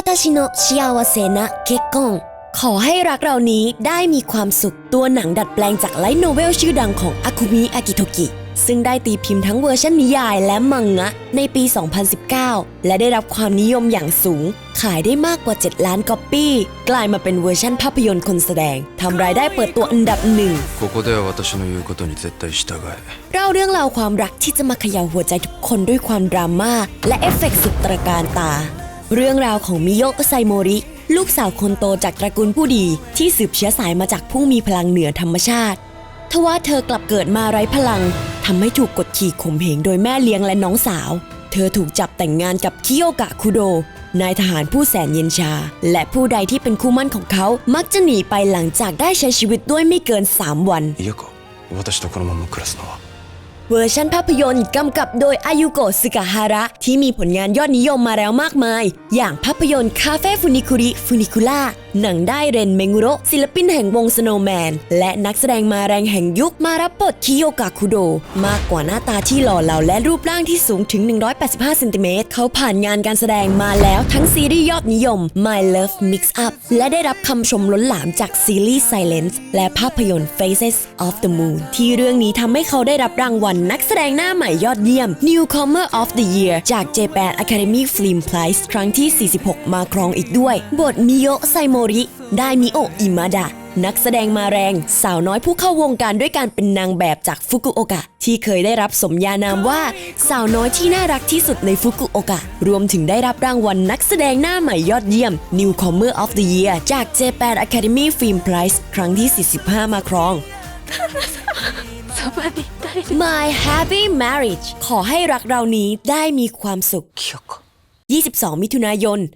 私の幸せな結婚ขอให้รักเรานี้ได้มีความสุขตัวหนังดัดแปลงจากไลท์โนเวลชื่อดังของอากุมิอากิโทกิ ซึ่งได้ตีพิมพ์ทั้งเวอร์ชันนิยายและมังงะในปี 2019 และได้รับความนิยมอย่างสูง ขายได้มากกว่า 7 ล้านก๊อปปี้ กลายมาเป็นเวอร์ชันภาพยนตร์คนแสดงทำรายได้เปิดตัวอันดับหนึ่ง ここでは私の言うことに絶対従え เล่าเรื่องราวความรักที่จะมาเขย่าหัวใจทุกคนด้วยความดราม่าและเอฟเฟกต์สุดตระการตา เรื่องราวของมิโยะไซโมริ ลูกสาวคนโตจากตระกูลผู้ดีที่สืบเชื้อสายมาจากผู้มีพลังเหนือธรรมชาติ ทว่าเธอกลับเกิดมาไร้พลังทำให้ถูกกดขี่ข่มเหงโดยแม่เลี้ยงและน้องสาว เธอถูกจับแต่งงานกับคิโยกะคุโด นายทหารผู้แสนเย็นชา และผู้ใดที่เป็นคู่มั่นของเขา มักจะหนีไปหลังจากได้ใช้ชีวิตด้วยไม่เกิน 3 วันมิโยะ เวอร์ชันภาพยนตร์กำกับโดยอายุโกะสึกะฮาระ ที่มีผลงานยอดนิยมมาแล้วมากมาย อย่างภาพยนตร์คาเฟ่ฟูนิคุริฟูนิคุล่าหนังได้เรนเมงุโรศิลปินแห่งวงสโนว์แมน และนักแสดงมาแรงแห่งยุคมารับบทคิโยกะคุโด มากกว่าหน้าตาที่หล่อเหลาและรูปร่างที่สูงถึง 185เซนติเมตรเขาผ่านงานการแสดงมาแล้วทั้งซีรีส์ยอดนิยม My Love Mix Up และได้รับคำชมล้นหลามจากซีรีส์ Silence และภาพยนตร์ Faces of the Moon ที่เรื่องนี้ทำให้เขาได้รับรางวัลนักแสดงหน้าใหม่ยอดเยี่ยม Newcomer of the Year จาก Japan Academy Film Prize ครั้งที่ 46 มาครองอีกด้วย บทมิโยะไซโมริ ได้มิโอะอิมาดะนักแสดงมาแรงสาวน้อยผู้เข้าวงการด้วยการเป็นนางแบบจากฟุกุโอกะ ที่เคยได้รับสมญานามว่า สาวน้อยที่น่ารักที่สุดในฟุกุโอกะ รวมถึงได้รับรางวัลนักแสดงหน้าใหม่ยอดเยี่ยม Newcomer of the Year จาก Japan Academy Film Prize ครั้งที่ 45 มาครองสวัสดี My Happy Marriage ขอให้รักเรานี้ได้มีความสุข 22 มิถุนายน